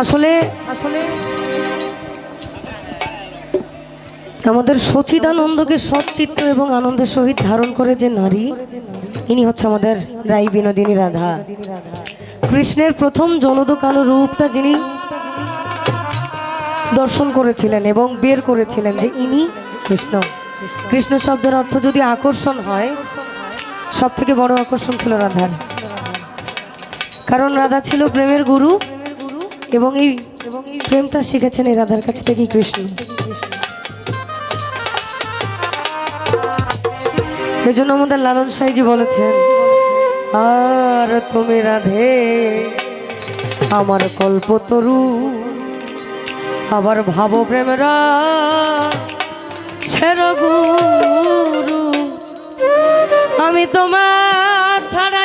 আসলে আসলে আমাদের সচিদানন্দকে সচ্চিত্ত এবং আনন্দের সহিত ধারণ করে যে নারী ইনি হচ্ছে আমাদের রাই বিনোদিনী রাধা। কৃষ্ণের প্রথম জলদ কালো রূপটা যিনি দর্শন করেছিলেন এবং বের করেছিলেন যে ইনি কৃষ্ণ। কৃষ্ণ শব্দের অর্থ যদি আকর্ষণ হয় সব থেকে বড় আকর্ষণ ছিল রাধার। কারণ রাধা ছিল প্রেমের গুরু এবং এই এবং এই প্রেমটা শিখেছেন এই রাধার কাছ থেকেই কৃষ্ণ। এই জন্য আমাদের লালন সাইজি বলেছেন, আর তুমি রাধে, আমার কল্পতরু আবার ভাব প্রেমেরা ছেড় গুরু, আমি তোমার ছাড়াই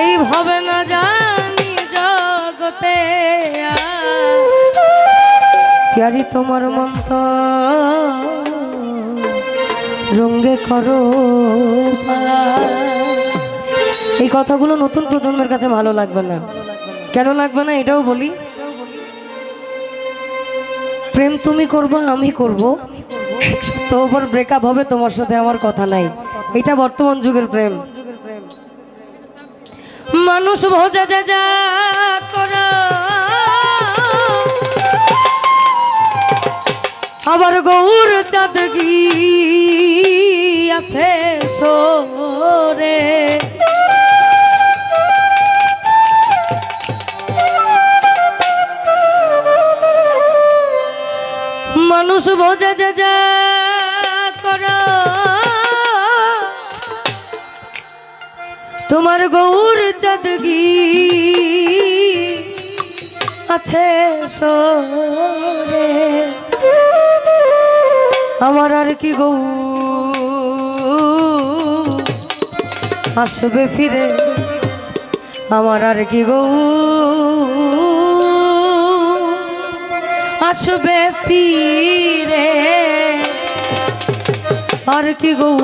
এই ভাবে না জানি জগতে প্যারি তোমার মন্ত রঙ্গে করো এই কথাগুলো নতুন প্রজন্মের কাছে ভালো লাগবে না। কেন লাগবে না এটাও বলি। প্রেম তুমি করবা, আমি করব। তো ওপর ব্রেকআপ হবে, তোমার সাথে আমার কথা নাই। এটা বর্তমান যুগের প্রেম। মানুষ ভোজা যা যা করো। আবার গৌর চাঁদগি আছে সোরে। মানুষ বোঝা যা যা, করো। তোমার গৌর চাঁদগি আছে সোরে। আমার আর কি গৌ আসবে ফিরে, আমার আর কি গৌ আসবে ফিরে, আর কি গৌ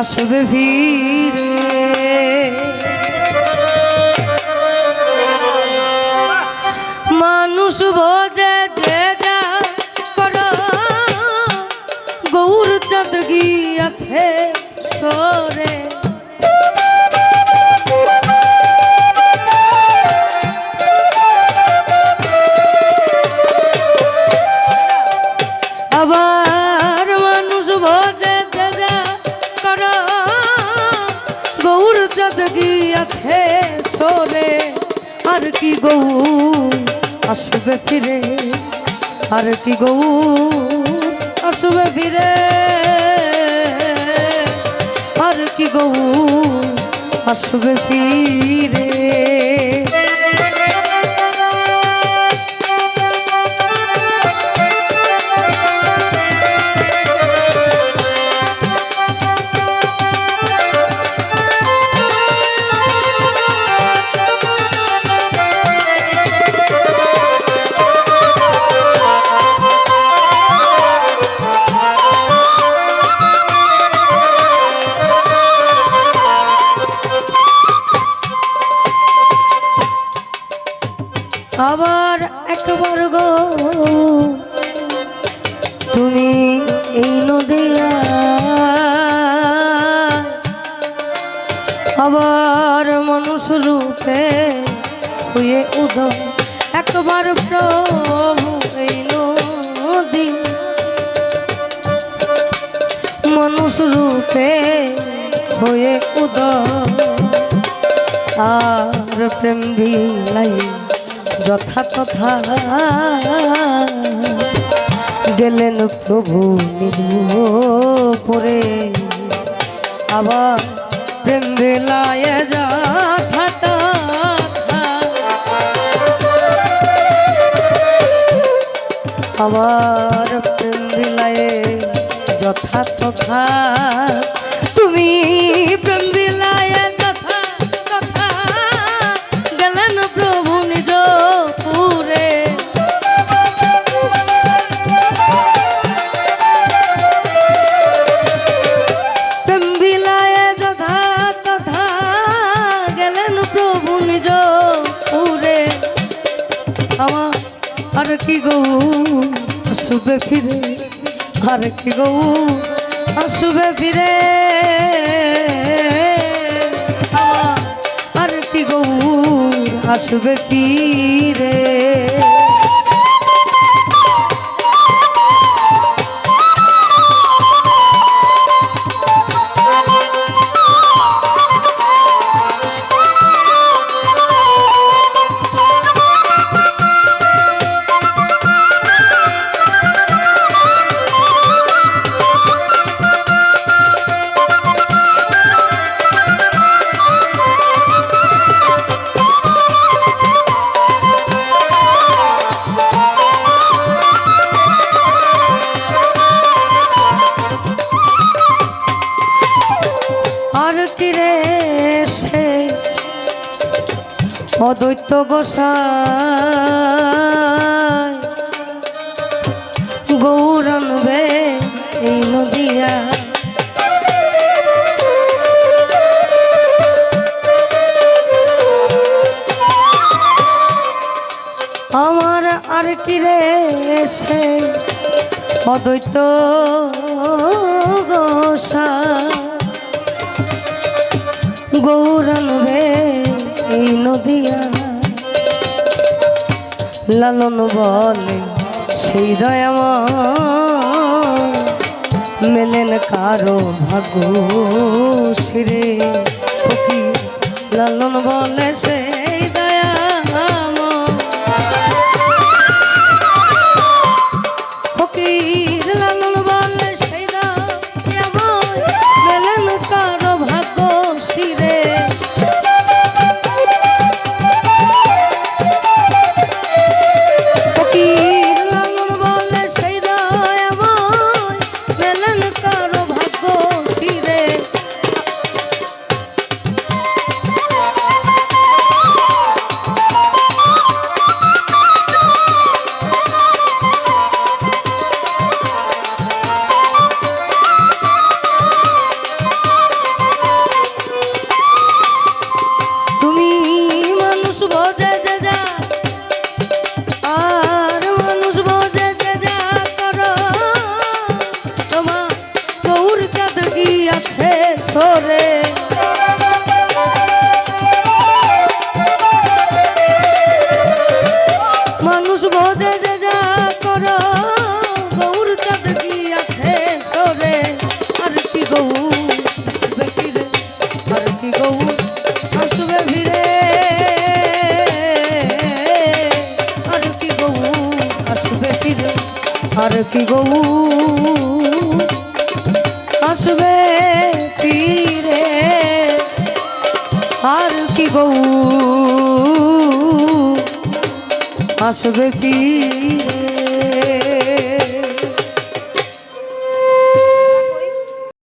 আসবে ভিড়ে। মানুষ বোঝে যে যা করো গৌর চাঁদ গিয়াছে সরে। গৌ আসবে ফিরে। আর কি গৌ আসবে ফিরে। আর কি গৌ আসবে ফিরে। আবার একবার গো। তুমি এই নদিয়া আবার মানুষ রূপে হয়ে উদয়। একবার প্রভু এই নদী। মানুষ রূপে হয়ে উদয়। আর প্রেম বিলাই যথা তথা গেলেন প্রভু নিজ পরে আবার প্রেম যথা তথা আবার প্রেম বিলায়ে যথা তথা আসবে ফিরে আর কি গৌ? আসবে ফিরে। আর কি গৌ? আসবে ফিরে। অদ্বৈত গোসাই। গৌরণবে এই নদিয়া। আমার আর কিরে সে অদ্বৈত গোসাই। গৌরণ রে এই নদিয়া লালন বলে সেই দয়াম মেলেন কারও ভাগ্য শিরে। লালন বলে সেই সরে মানুষ বোঝে যে যা করো, গৌর চাঁদ গিয়াছে সরে। আর কি রে আর কি গৌর আসবে ভিড়ে আর কি আসবে ফিরে, আর কি আসবে। কি গৌর আসবে ফিরে